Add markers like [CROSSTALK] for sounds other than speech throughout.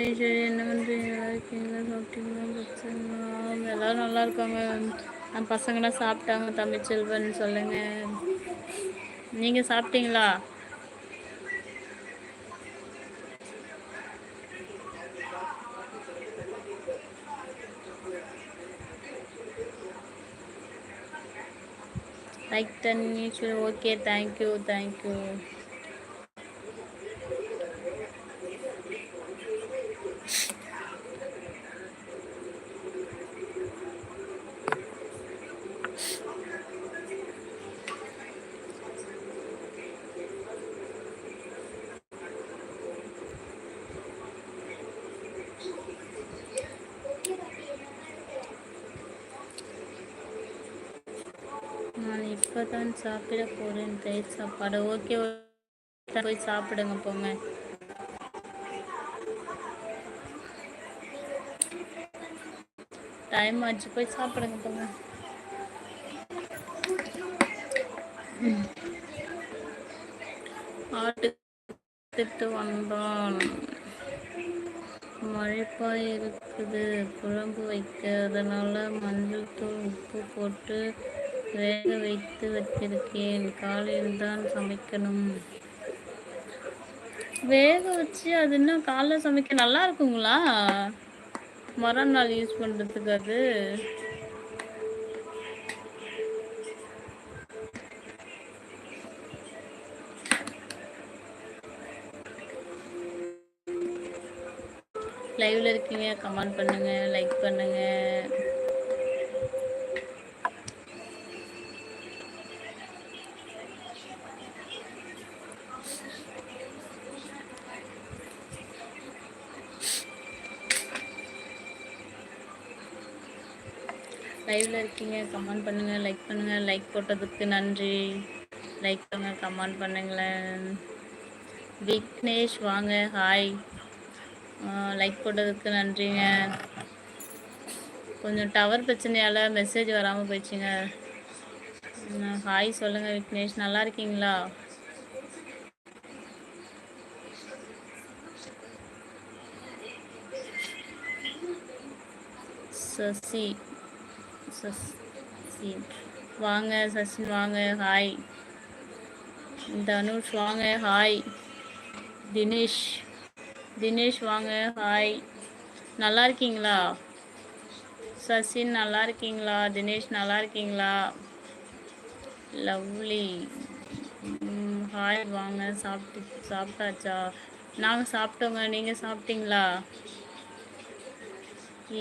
Hi சரி என்ன பண்ணுறீங்க நல்லா இருக்கீங்களா சாப்பிட்டீங்களா? பசங்களா? எல்லாரும் நல்லா இருக்காங்க. நான் பசங்களாம் சாப்பிட்டாங்க தமிழ்ச்செல்வன் சொல்லுங்க. நீங்கள் சாப்பிட்டீங்களா? லைக் தண்ணி ஓகே தேங்க்யூ தேங்க்யூ நான் இப்போ தான் சாப்பிட போகிறேன் தயிர் சாப்பாடு. ஓகே போய் சாப்பிடுங்க போங்க. டைம் ஆச்சு போய் சாப்பிடுங்க போங்க. ஆட்டு வந்தான் மழைப்பாய் இருக்குது குழம்பு வைக்க. அதனால மஞ்சள் தூள் உப்பு போட்டு வேக வைத்து வச்சிருக்கேன். காலையில் தான் சமைக்கணும். வேக வச்சு அது இன்னும் காலைல சமைக்க நல்லா இருக்குங்களா? மறுநாள் யூஸ் பண்ணுறதுக்கு அது? லைவ்ல இருக்கீங்க கமெண்ட் பண்ணுங்க லைக் பண்ணுங்க. லைவ்ல இருக்கீங்க கமெண்ட் பண்ணுங்க லைக் பண்ணுங்க. லைக் போட்டதுக்கு நன்றி. லைக் பண்ணுங்க கமெண்ட் பண்ணுங்களேன் விக்னேஷ் வாங்க ஹாய் லைக் போட்டதுக்கு நன்றிங்க. கொஞ்சம் டவர் பிரச்சனையால் மெசேஜ் வராமல் போயிடுச்சுங்க. ஹாய் சொல்லுங்கள் விக்னேஷ் நல்லா இருக்கீங்களா? சசி. சசி வாங்க சசின் வாங்க ஹாய் தனுஷ் வாங்க ஹாய் தினேஷ் தினேஷ் வாங்க ஹாய் நல்லா இருக்கீங்களா? சசின் நல்லா இருக்கீங்களா? தினேஷ் நல்லா இருக்கீங்களா? லவ்லி. ஹாய் வாங்க சாப்பிட்டு சாப்பிட்டாச்சா நாங்கள் சாப்பிட்டோங்க நீங்கள் சாப்பிட்டீங்களா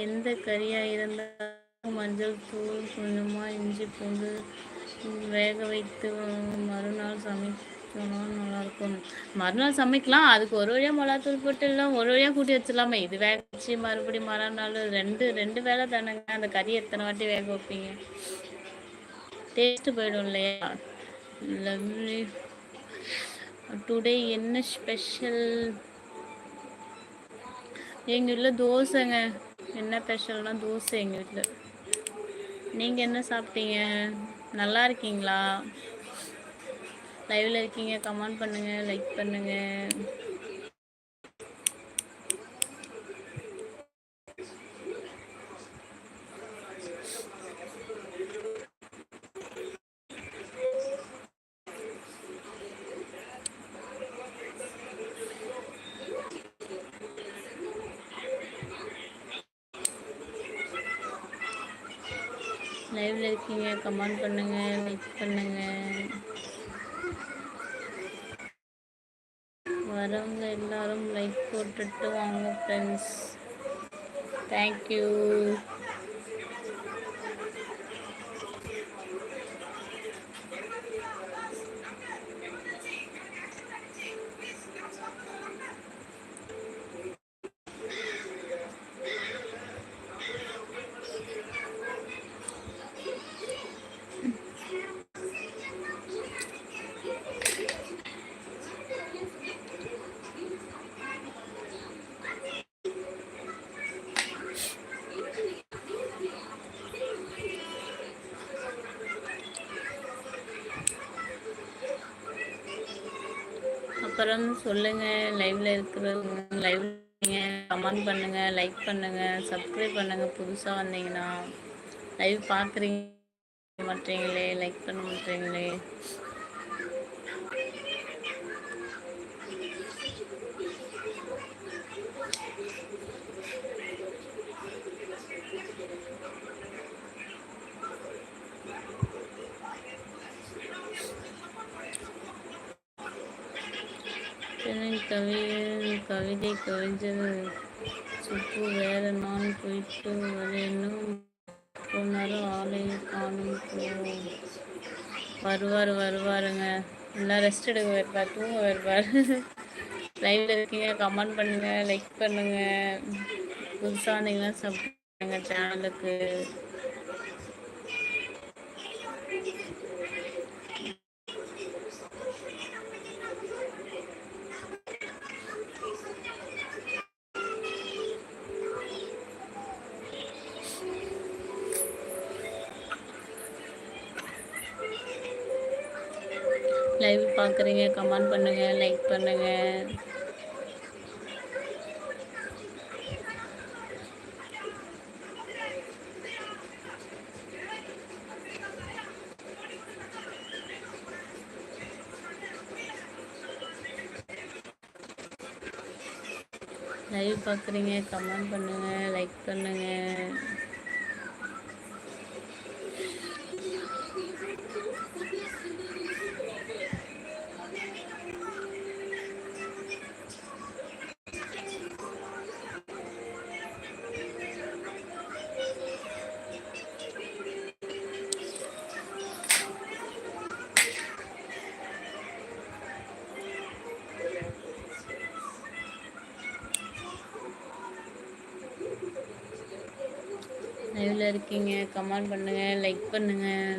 எந்த கறியாக இருந்தால் மஞ்சள் தூள் கொஞ்சமாக இஞ்சி பூண்டு வேக வைத்து மறுநாள் சமைக்கணும். நல்லாயிருக்கும். மறுநாள் சமைக்கலாம். அதுக்கு ஒரு வழியாக மிளகாத்தூள் போட்டு இல்லை ஒரு வழியாக கூட்டி வச்சிடலாமே. இது வேக வச்சு மறுபடியும் மறுநாள் ரெண்டு ரெண்டு வேலை தானேங்க. அந்த கறி எத்தனை வாட்டி வேக வைப்பீங்க? டேஸ்ட்டு போயிடும் இல்லையா? லவ்லி டுடே என்ன ஸ்பெஷல் எங்கள் வீட்டில் தோசைங்க. என்ன ஸ்பெஷல்னால் தோசை எங்கள் வீட்டில் நீங்கள் என்ன சாப்பிட்டீங்க? நல்லா இருக்கீங்களா? லைவில் இருக்கீங்க. கமெண்ட் பண்ணுங்கள் லைக் பண்ணுங்கள் லைவ்ல இருக்கீங்க கமெண்ட் பண்ணுங்க லைக் பண்ணுங்க. வரவங்க எல்லாரும் லைக் போட்டுட்டு வாங்க ஃப்ரெண்ட்ஸ் தேங்க்யூ அப்புறம் சொல்லுங்கள் லைவில் இருக்கிறவங்க லைவ் கமெண்ட் பண்ணுங்க லைக் பண்ணுங்க சப்ஸ்கிரைப் பண்ணுங்க. புதுசா வந்தீங்கன்னா லைவ் பாக்குறீங்க மாட்டீங்களே லைக் பண்ண மாட்டீங்களே கவிதை கவிஞர் சுப்பு வேற நான் போயிட்டு வரேன்னு போனாலும் ஆலையை காணும் வருவார் வருவாருங்க. எல்லாம் ரெஸ்ட் எடுக்க வருவார் தூங்க வருவார் லைவ்ல இருக்கீங்க கமெண்ட் பண்ணுங்க லைக் பண்ணுங்க. புதுசாக இருந்தீங்கன்னா சப்ஸ்கிரைப் சேனலுக்கு பார்க்குறீங்க கமெண்ட் பண்ணுங்கள் லைக் பண்ணுங்கள் லைவ் பார்க்குறீங்க கமெண்ட் பண்ணுங்கள் லைக் பண்ணுங்கள் இருக்கீங்க கமெண்ட் பண்ணுங்கள் லைக் பண்ணுங்கள்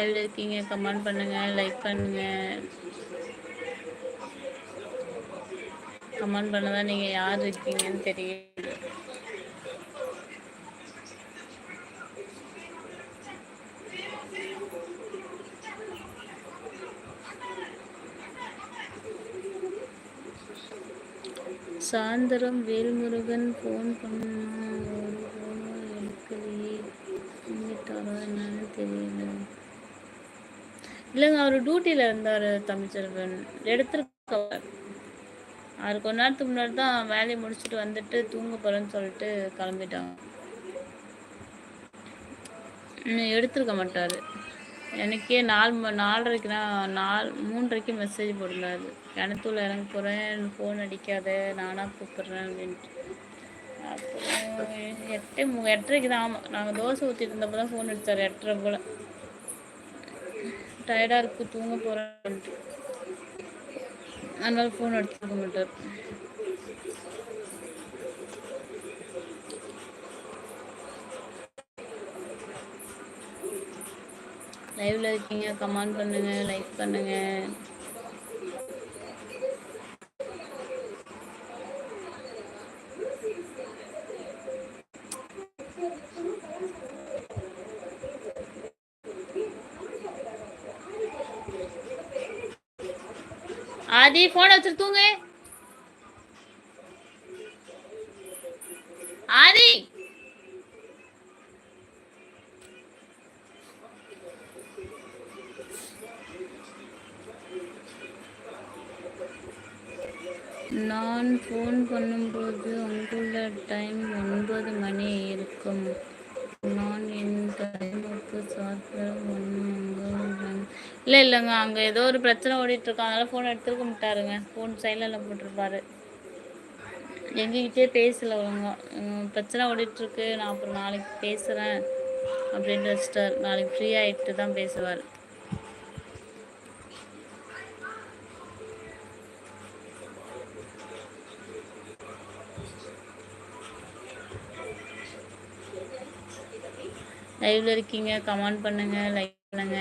லைவ்ல இருக்கீங்க கமெண்ட் பண்ணுங்க லைக் பண்ணுங்க. கமெண்ட் பண்ணதான் நீங்க யார் இருக்கீங்கன்னு தெரியும் சாயந்தரம் வேல்முருகன் ஃபோன் பண்ண ஒரு ஃபோனும் எடுக்கலையே தூங்கிட்டாரா என்னன்னு தெரியல இல்லைங்க அவர் டியூட்டியில் இருந்தார் தமிழ்ச்செல்வன். எடுத்துருக்கார். அவர் கொஞ்ச நேரத்துக்கு முன்னாடி தான் வேலையை முடிச்சுட்டு வந்துட்டு தூங்க போகிறேன்னு சொல்லிட்டு கிளம்பிட்டாங்க. எடுத்துருக்க மாட்டார். எனக்கே நாலு ம நாலரைக்கு தான் நாலு மூன்றரைக்கு மெசேஜ் போடுறாரு கிணத்துல இறங்க போகிறேன் ஃபோன் அடிக்காத நானாக கூப்பிட்றேன் அப்படின்ட்டு. அப்புறம் எட்டு எட்டரைக்கு தான் ஆமாம் நாங்கள் தோசை ஊற்றிட்டு இருந்தப்போ தான் ஃபோன் அடித்தார் எட்டரை போல். டயர்டாக இருக்குது தூங்க போகிறேன்ட்டு அதனால ஃபோன் எடுத்துக்க மாட்டார் லைவ்ல இருக்கீங்க கமெண்ட் பண்ணுங்க லைக் பண்ணுங்க. ஆதி போன் வச்சுட்டு தூங்கு. இல்லை அங்க அங்கே ஏதோ ஒரு பிரச்சனை ஓடிட்டுருக்கோம் அதனால் ஃபோன் எடுத்துருக்க மாட்டாருங்க ஃபோன் சைலண்டில் போட்டிருப்பாரு. எங்ககிட்டே பேசல ஒழுங்கா. பிரச்சனை ஓடிட்டுருக்கு. நான் அப்புறம் நாளைக்கு பேசுகிறேன் அப்படின்னு வச்சிட்டார். நாளைக்கு ஃப்ரீ ஆகிட்டு தான் பேசுவார். லைவ்ல இருக்கீங்க. கமெண்ட் பண்ணுங்க. லைக் பண்ணுங்க.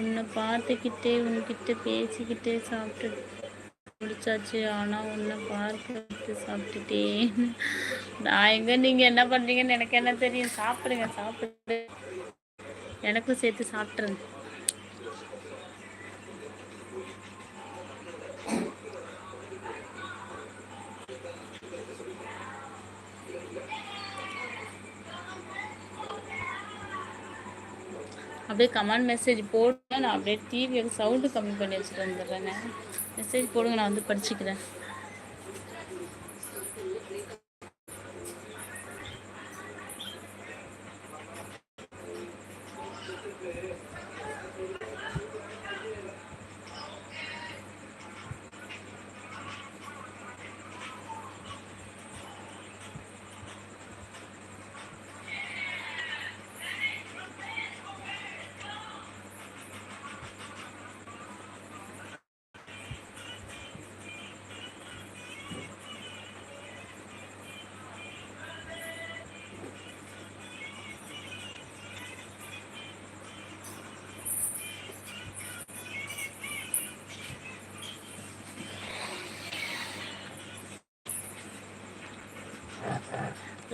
உன்னை பார்த்துக்கிட்டே உன்கிட்ட பேசிக்கிட்டே சாப்பிட்டு முடிச்சாச்சு. ஆனால் உன்னை பார்க்க சாப்பிட்டுட்டேன் நான் எங்க நீங்கள் என்ன பண்ணுறீங்கன்னு எனக்கு என்ன தெரியும். சாப்பிடுங்க சாப்பிடு. எனக்கும் சேர்த்து சாப்பிட்ருங்க அப்படியே கமெண்ட் மெசேஜ் போட்டு நான் அப்படியே டிவி சவுண்டு கம்மி பண்ணி வச்சுட்டு வந்துடுறேங்க மெசேஜ் போடுங்க நான் வந்து படிச்சுக்கிறேன்.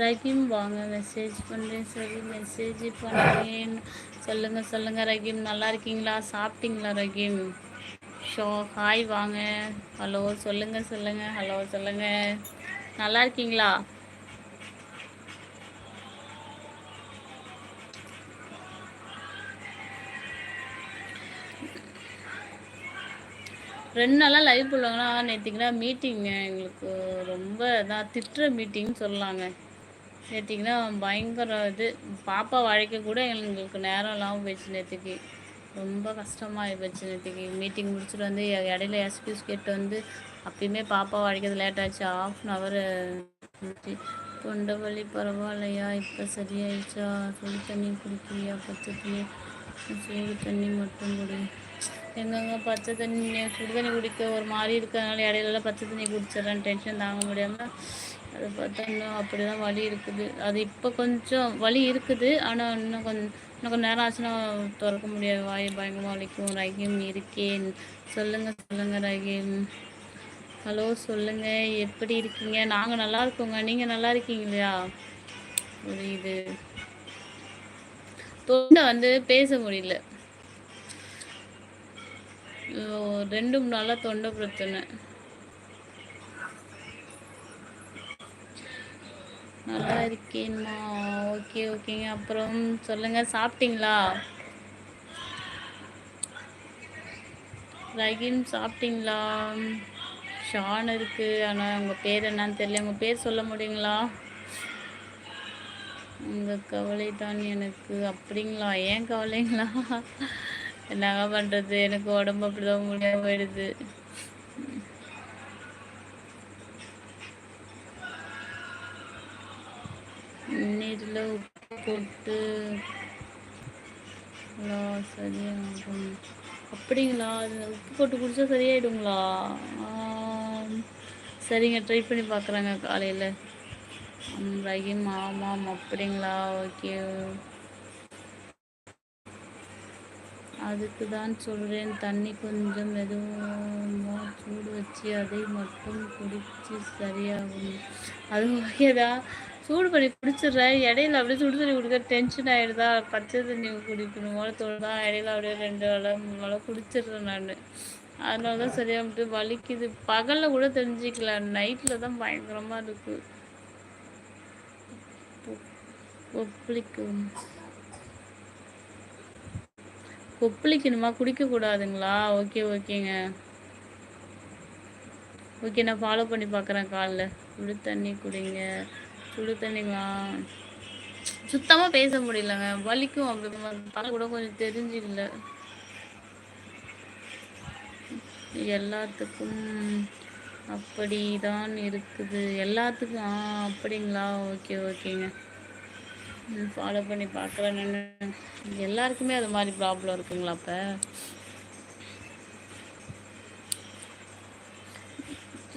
ரஹீம் வாங்க. மெசேஜ் பண்ணுறேன் சரி மெசேஜ் பண்ணுறேன் சொல்லுங்கள் சொல்லுங்கள் ரஹீம். நல்லா இருக்கீங்களா? சாப்பிட்டீங்களா ரஹீம்? ஷோ ஹாய் வாங்க. ஹலோ சொல்லுங்கள் சொல்லுங்கள் ஹலோ சொல்லுங்கள் நல்லா இருக்கீங்களா? ரெண்டு நாளாக லைவ் போடுவாங்கன்னா நேற்றுக்குன்னா மீட்டிங்க எங்களுக்கு ரொம்ப இதாக திட்டுற மீட்டிங்னு சொல்லலாங்க நேற்றுக்குன்னா பயங்கர இது. பாப்பா வழைக்க கூட எங்களுக்கு நேரம் இல்லாமல் போயிடுச்சு நேற்றுக்கு ரொம்ப கஷ்டமாக போச்சு நேற்றுக்கு மீட்டிங் முடிச்சுட்டு வந்து இடையில எஸ்கியூஸ் கேட்டு வந்து அப்பயுமே பாப்பா வழைக்கிறது லேட் ஆச்சு. ஆஃப் அன் ஹவர் தொண்டை வலி பரவாயில்லையா? இப்போ சரியாயிடுச்சா? சுடு தண்ணி குடிக்கிறியா? பச்சை தண்ணி. சூடு தண்ணி மட்டும் குடி. எங்கங்க பச்சை தண்ணி? சுடு தண்ணி குடிக்க ஒரு மாதிரி இருக்கிறதுனால இடையிலலாம் பச்சை தண்ணி குடிச்சிடறேன் டென்ஷன் தாங்க முடியாமல் அதை பார்த்தோம்னா அப்படி தான் வலி இருக்குது. அது இப்போ கொஞ்சம் வலி இருக்குது. ஆனால் இன்னும் கொஞ்சம் இன்னும் கொஞ்சம் நேரம் ஆச்சுன்னா திறக்க முடியாது. வாய் பயங்கரமாக வலிக்கும். ரஹீம் இருக்கேன். சொல்லுங்கள் சொல்லுங்கள் ரஹீம் ஹலோ சொல்லுங்கள் எப்படி இருக்கீங்க? நாங்கள் நல்லா இருக்கோங்க. நீங்கள் நல்லா இருக்கீங்க இல்லையா புரியுது. தொண்டை வந்து பேச முடியல. ரெண்டு மூணு நாளாக தொண்டை பிரச்சனை. நல்லா இருக்கேன்மா ஓகே ஓகேங்க. அப்புறம் சொல்லுங்க சாப்பிட்டீங்களா? ரஹீம் சாப்பிட்டீங்களா? ஷான் இருக்கு. ஆனால் உங்கள் பேர் என்னன்னு தெரியல. உங்கள் பேர் சொல்ல முடியுங்களா? உங்கள் கவலை தான் எனக்கு. அப்படிங்களா? ஏன் கவலைங்களா? [LAUGHS] என்னங்க பண்ணுறது எனக்கு உடம்பு அப்படிதான் முடியாம போயிடுது. நீரில் உப்பு போட்டு சரியாகும் அப்படிங்களா? அது உப்பு போட்டு குடித்தா சரியாயிடுங்களா சரிங்க. ட்ரை பண்ணி பார்க்குறாங்க காலையில். ரஹீம் ஆமாம். அப்படிங்களா? ஓகே அதுக்கு தான் சொல்கிறேன் தண்ணி கொஞ்சம் மெதுவாக சூடு வச்சு அதை மட்டும் குடிச்சு சரியாகும். அது ஓகேதான் சூடு பண்ணி குடிச்சிடுறேன் இடையில அப்படியே சுடு தண்ணி குடிக்க டென்ஷன் ஆகிடுதா பச்சை தண்ணி குடிக்கணும் போல தோணுதான் இடையில அப்படியே ரெண்டு வேலை மூணு வேலை குடிச்சிடுறேன் நான். அதனால தான் வந்துட்டு வலிக்குது. பகலில் கூட தெரிஞ்சிக்கல. நைட்டில் தான் பயங்கரமாக இருக்குது ஒப்பளிக்கும் கொப்பளிக்கணுமா? குடிக்கக்கூடாதுங்களா? ஓகே ஓகேங்க. ஓகே நான் ஃபாலோ பண்ணி பார்க்குறேன் காலில். விடு தண்ணி குடிங்க. சுடு தண்ணிங்களா? சுத்தமாக பேச முடியலங்க. வலிக்கும் அப்படி தலை கூட கொஞ்சம் தெரிஞ்சிக்கல எல்லாத்துக்கும் அப்படி தான் இருக்குது. எல்லாத்துக்கும் ஆ அப்படிங்களா? ஓகே ஓகேங்க. ஃபாலோ பண்ணி பார்க்குறேன் எல்லாருக்குமே அது மாதிரி ப்ராப்ளம் இருக்குங்களா அப்போ?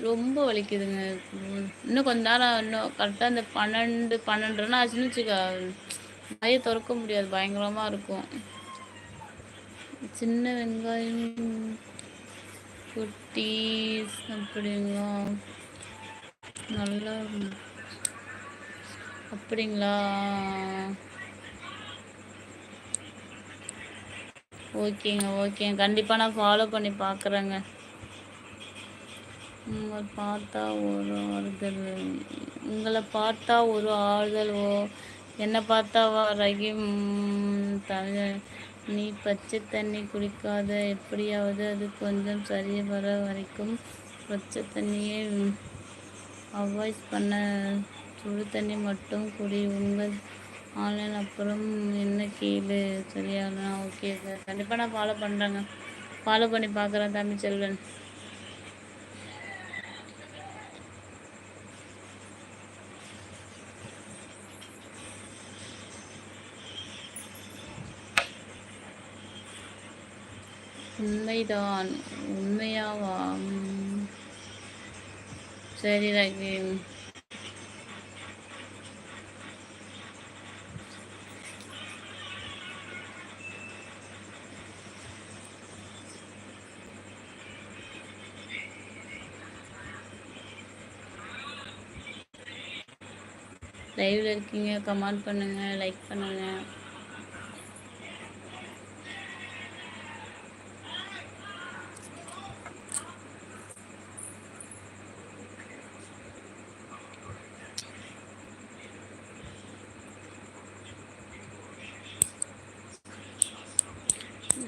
ரொம்ப வலிக்குதுங்க. இன்னும் கொஞ்ச நேரம் இன்னும் கரெக்டாக இந்த பன்னெண்டு பன்னெண்டுனா ஆச்சுன்னு வச்சுக்க மைய திறக்க முடியாது பயங்கரமாக இருக்கும். சின்ன வெங்காயம் குட்டி அப்படிங்களா? நல்லா அப்படிங்களா? ஓகேங்க ஓகேங்க. கண்டிப்பாக நான் ஃபாலோ பண்ணி பார்க்குறேங்க உங்களை பார்த்தா ஒரு ஆறுதல் உங்களை பார்த்தா ஒரு ஆறுதல் ஓ என்னை பார்த்தாவா ரஹீம் தமிழ் நீ பச்சை தண்ணி குடிக்காத எப்படியாவது அது கொஞ்சம் சரி வர வரைக்கும் பச்சை தண்ணியை அவாய்ட் பண்ண சுடு தண்ணி மட்டும் குடி உங்கள் ஆன்லைன் அப்புறம் என்ன கேளு? சரியாகலாம் ஓகே சார் கண்டிப்பாக நான் ஃபாலோ பண்ணுறேங்க ஃபாலோ பண்ணி பார்க்குறேன் தமிழ் செல்வன். உண்மைதான் உண்மையாவா சரி ரஹீம் லைவ்ல இருக்கீங்க கமெண்ட் பண்ணுங்க லைக் பண்ணுங்க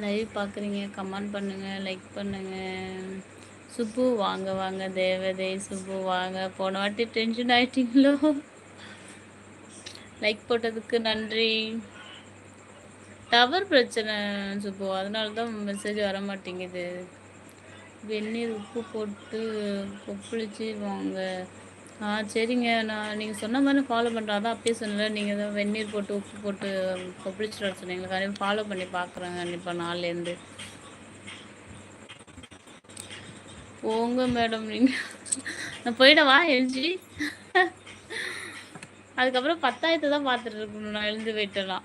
லைவ் பார்க்குறீங்க கமெண்ட் பண்ணுங்கள் லைக் பண்ணுங்கள் சுப்பு வாங்க வாங்க தேவதை சுப்பு வாங்க. போன வாட்டி டென்ஷன் ஆயிட்டீங்களோ? லைக் போட்டதுக்கு நன்றி. டவர் பிரச்சனை சுப்பு அதனால தான் மெசேஜ் வர மாட்டேங்குது வெந்நீர் உப்பு போட்டு கொப்பளிச்சு வாங்க. ஆ சரிங்க. நான் நீங்கள் சொன்ன மாதிரி ஃபாலோ பண்ணுறேன் அதான் அப்படியே சொன்னல நீங்கள் தான் வெந்நீர் போட்டு உப்பு போட்டு கொப்பளிச்சுட்டு வர சொன்னீங்க கண்டிப்பாக ஃபாலோ பண்ணி பார்க்குறேன் கண்டிப்பாக நாள்லேருந்து. போங்க மேடம் நீங்கள் நான் போயிடவா எழுஞ்சி அதுக்கப்புறம் பத்தாயிரத்தை தான் பார்த்துட்டு இருக்கணும். நான் எழுந்து போயிட்டேன்னா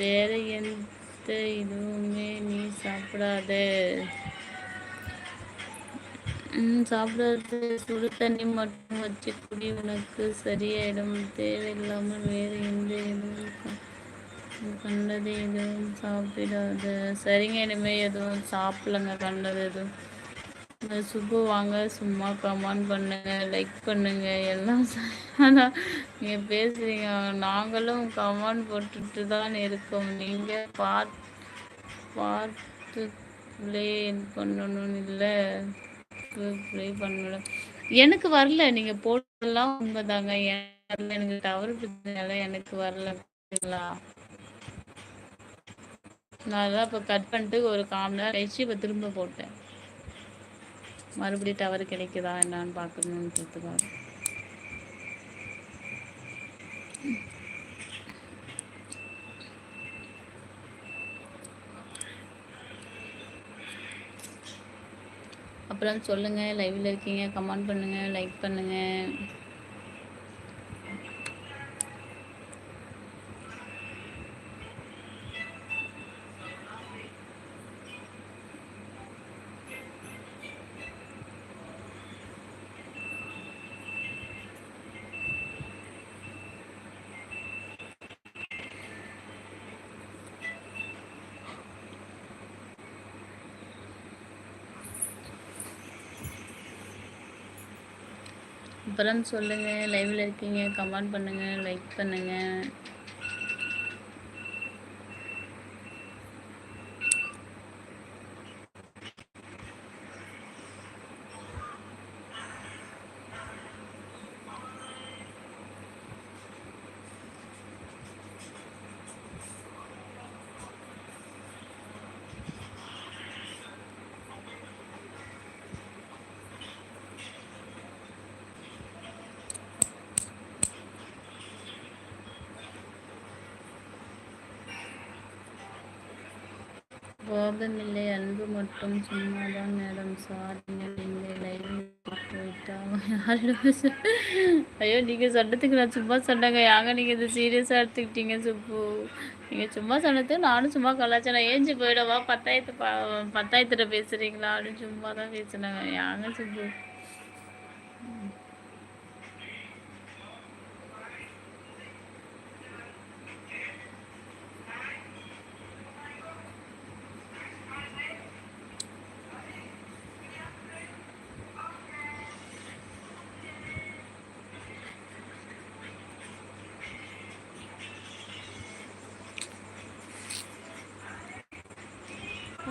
வேற எந்த இதுவுமே நீ சாப்பிடாத. சாப்பிடாத. சுடு தண்ணி மட்டும் வச்சு குடி. உனக்கு சரியாயிடும். தேவையில்லாமல் வேறு எந்த இதுவும் கண்டது எதுவும் சாப்பிடாத. சரிங்க இனிமேல் எதுவும் சாப்பிடலங்க கண்டது எதுவும். சுப்பு வாங்க சும்மா கமெண்ட் பண்ணுங்க லைக் பண்ணுங்க எல்லாம் அதான் நீங்கள் பேசுறீங்க நாங்களும் கமெண்ட் போட்டுட்டு தான் இருக்கோம் நீங்கள் பார்த்து ப்ளே பண்ணணும்னு இல்லை. ப்ளே பண்ணணும். எனக்கு வரல. நீங்கள் போட்டதெல்லாம் உண்மைதாங்க. எனக்கு டவர் பிரச்சனையால எனக்கு வரலங்களா நான் அதான் இப்போ கட் பண்ணிட்டு ஒரு காமன் நேரம் கழிச்சு இப்போ திரும்ப போட்டேன். மறுபடியும் டவர் கிடைக்குதா என்னான்னு பார்க்கணுன்றதுக்காக அப்புறம் சொல்லுங்கள் லைவில் இருக்கீங்க கமெண்ட் பண்ணுங்கள் லைக் பண்ணுங்கள் அப்புறம் சொல்லுங்கள் லைவில் இருக்கீங்க. கமெண்ட் பண்ணுங்கள் லைக் பண்ணுங்கள் கோபமில்லை அன்பு மட்டும் சும்மாதான் மேடம் சாரிங்க நீங்கள் ஐயோ நீங்கள் சொன்னதுக்கு நான் சும்மா சொன்னேங்க. யாங்க நீங்கள் இது சீரியஸாக எடுத்துக்கிட்டீங்க சுப்பு? நீங்கள் சும்மா சொன்னது நானும் சும்மா கலாச்சாரம் ஏஞ்சி போயிடவா? பத்தாயிரத்து பத்தாயிரத்துல பேசுகிறீங்களா அப்படின்னு சும்மா தான் பேசுனாங்க. யாங்க சுப்பு?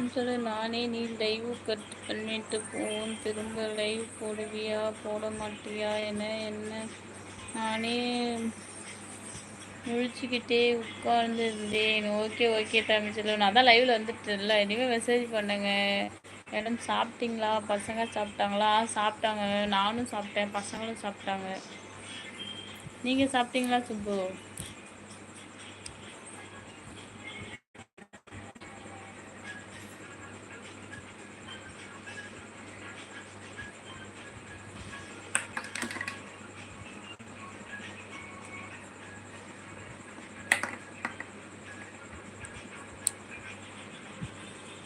சொல்லு நானே நீ லைவ் கட் பண்ணிட்டு போன் திரும்ப லைவ் போடுவியா? போட மாட்டியா என்ன? என்ன நானே முழிச்சுக்கிட்டே உட்கார்ந்துருந்தேன். ஓகே ஓகே தமிழ் நான் தான் லைவில் வந்துட்டேன்ல இனிமேல் மெசேஜ் பண்ணுங்க. மேடம் சாப்பிட்டீங்களா? பசங்க சாப்பிட்டாங்களா? சாப்பிட்டாங்க. நானும் சாப்பிட்டேன். பசங்களும் சாப்பிட்டாங்க. நீங்கள் சாப்பிட்டீங்களா சுப்பு?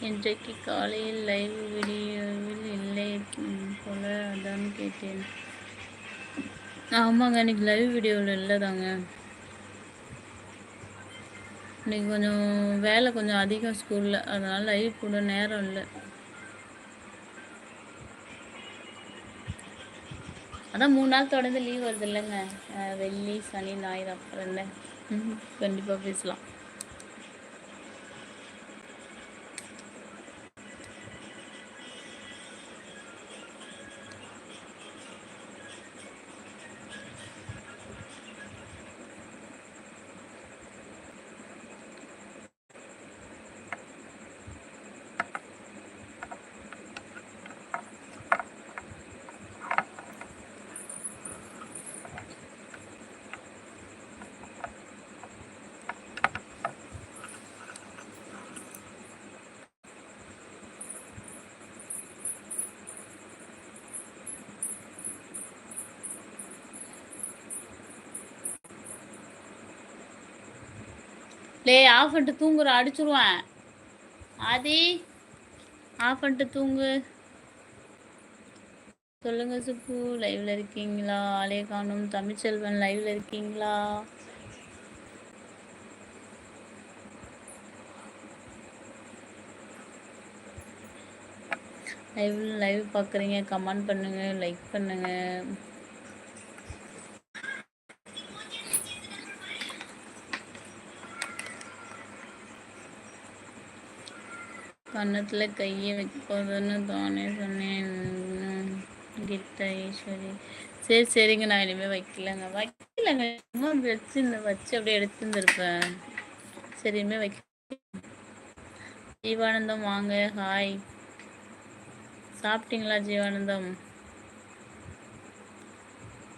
இன்றைக்கு காலையில் லைவ் வீடியோவில் இல்லை போல அதான் கேட்டேன். ஆமாங்க இன்றைக்கி லைவ் வீடியோவில் இல்லை தாங்க. இன்னைக்கு கொஞ்சம் வேலை கொஞ்சம் அதிகம் ஸ்கூலில் அதனால் லைவ் கூட நேரம் இல்லை. அதான் மூணு நாள் தொடர்ந்து லீவ் வருது இல்லைங்க. வெள்ளி சனி ஞாயிறு அப்புறம் இல்லை கண்டிப்பாக பேசலாம். லே ஆஃப் பண்ணிட்டு தூங்குற அடிச்சுருவேன். ஆதி ஆஃப் பண்ணிட்டு தூங்கு. சொல்லுங்க சுப்பு லைவ்ல இருக்கீங்களா? ஆலே காணும். தமிழ்ச்செல்வன் லைவ்ல இருக்கீங்களா? லைவ் லைவ் பார்க்குறீங்க கமெண்ட் பண்ணுங்க லைக் பண்ணுங்க. கன்னத்தில் கையை வைப்பதுன்னு தானே சொன்னேன். கீதா ஈஸ்வரி. சரி சரிங்க. நான் இனிமே வைக்கலங்க. வைக்கலங்க. இன்னும் வச்சு வச்சு அப்படியே எடுத்துருந்துருப்பேன். சரி இனிமேல் வைக்க ஜீவானந்தம் வாங்க. ஹாய் சாப்பிட்டீங்களா ஜீவானந்தம்?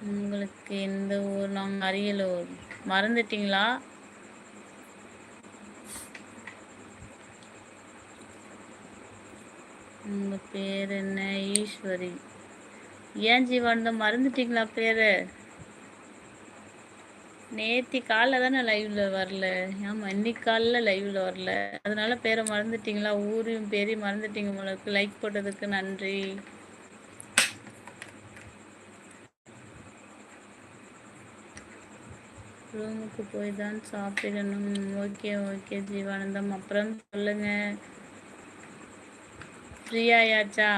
உங்களுக்கு எந்த ஊர்? நாங்கள் அரியலூர். மறந்துட்டீங்களா? உங்கள் பேர் என்ன? ஈஸ்வரி. ஏன் ஜீவானந்தம் மறந்துட்டீங்களா பேர்? நேத்தி காலைல தானே லைவ்ல வரல. ஆமாம் இன்னைக்கு காலைல லைவ்ல வரல. அதனால பேரை மறந்துட்டீங்களா? ஊரையும் பேரையும் மறந்துட்டீங்க உங்களுக்கு லைக் போட்டதுக்கு நன்றி. ரூமுக்கு போய் தான் சாப்பிடணும். Okay okay Jeevanandam. அப்புறம் சொல்லுங்கள் ஃப்ரீ ஆயாச்சா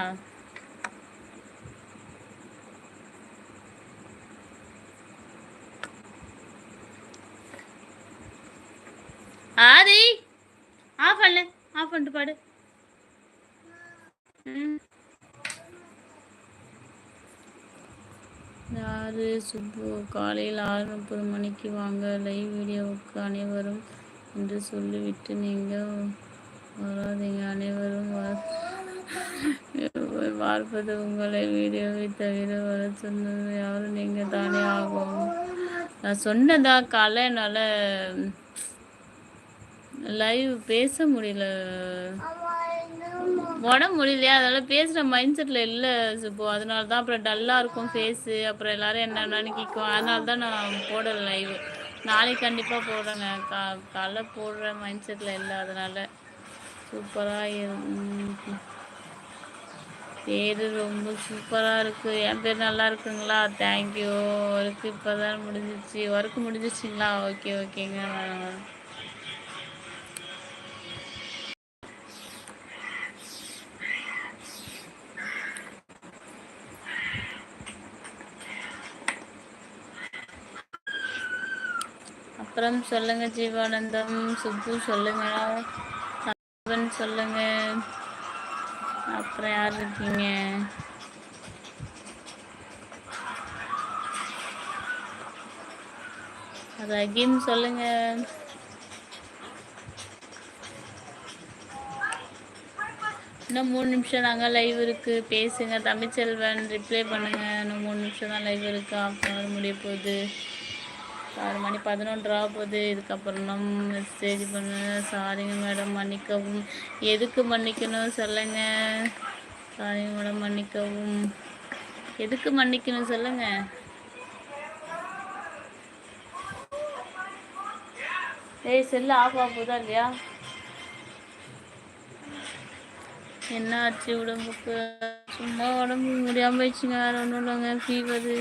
ஆதி ஆஃப் பண்ணு ஆஃப் பண்ணிட்டு பாடு. யாரு சுப்பு காலையில் ஆறு முப்பது மணிக்கு வாங்க? லைவ் வீடியோவுக்கு அனைவரும் என்று சொல்லிவிட்டு நீங்கள் வராதீங்க. அனைவரும் வ பார்ப்பது உங்களை வீடியோவை தவிர வர சொன்னது யாரும் நீங்கள் தானே ஆகும். நான் சொன்னதா காலை என்னால் லைவ் பேச முடியல. உடம்பு முடியலையா? அதனால் பேசுகிற மைண்ட் செட்டில் இல்லை சுப்போ. அதனால தான் அப்புறம் டல்லாக இருக்கும் ஃபேஸு அப்புறம் எல்லோரும் என்னென்னு கேட்கும். அதனால தான் நான் போடலை லைவ் நாளைக்கு கண்டிப்பாக போடுறேங்க. கா காலைல போடுற மைண்ட் செட்டில் இல்லை. அதனால் சூப்பராக பேரு ரொம்ப சூப்பராக இருக்குது என் பேர் நல்லா இருக்குங்களா? தேங்க்யூ ஒர்க்கு இப்போ தான் முடிஞ்சிச்சு ஒர்க்கு முடிஞ்சிச்சிங்களா ஓகே ஓகேங்க அப்புறம் சொல்லுங்க ஜீவானந்தம். சுப்பு சொல்லுங்க. சொல்லுங்க. அப்புறம் யார் இருக்கீங்க? ரஹீம் சொல்லுங்க. இன்னும் மூணு நிமிஷம் தாங்க லைவ் இருக்குது பேசுங்க. தமிழ்ச்செல்வன் ரிப்ளை பண்ணுங்கள் இன்னும் மூணு நிமிஷம் தான் லைவ் இருக்குது அப்புறம் முடிய போகுது. ஆறு மணி பதினொன்று ஆக போகுது இதுக்கப்புறம் நம்ம மெசேஜ் பண்ண. சாரிங்க மேடம் மன்னிக்கவும். எதுக்கு மன்னிக்கணும் சொல்லுங்க. சாரிங்க மேடம் மன்னிக்கவும். எதுக்கு மன்னிக்கணும் சொல்லுங்க. ஏய் செல்லு ஆஃப் ஆக போதா இல்லையா? என்ன ஆச்சு உடம்புக்கு? சும்மா உடம்பு முடியாமல் போயிடுச்சுங்க. வேறு ஒன்றும் இல்லைங்க. ஃபீவரு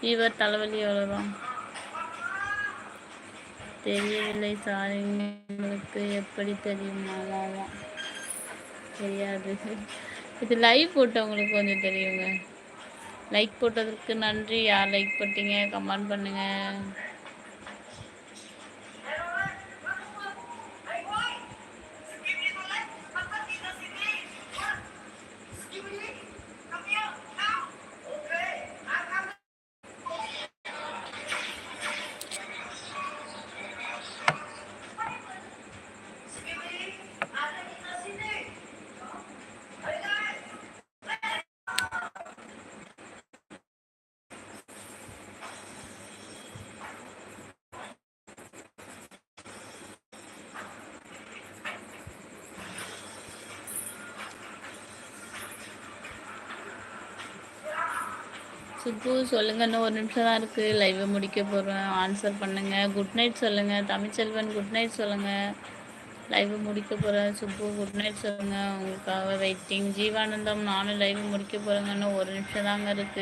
ஃபீவர் தலைவலி எவ்வளோதான் தெரியவில்லை சார் உங்களுக்கு எப்படி தெரியுமா தெரியாது. இது லைவ் போட்டவங்களுக்கு கொஞ்சம் தெரியுங்க. லைக் போட்டதற்கு நன்றி. யார் லைக் போட்டீங்க? கமெண்ட் பண்ணுங்கள் சுப்பு சொல்லுங்கள் இன்னும் ஒரு நிமிஷம் தான் இருக்குது லைவை முடிக்க போகிறேன் ஆன்சர் பண்ணுங்கள் குட் நைட் சொல்லுங்கள் தமிழ்ச்செல்வன் குட் நைட் சொல்லுங்கள் லைவ் முடிக்க போகிறேன் சுப்பு குட் நைட் சொல்லுங்கள் உங்களுக்காக வெயிட்டிங் ஜீவானந்தம் நானும் லைவ் முடிக்க போகிறேங்க இன்னும் ஒரு நிமிஷம் தாங்க இருக்குது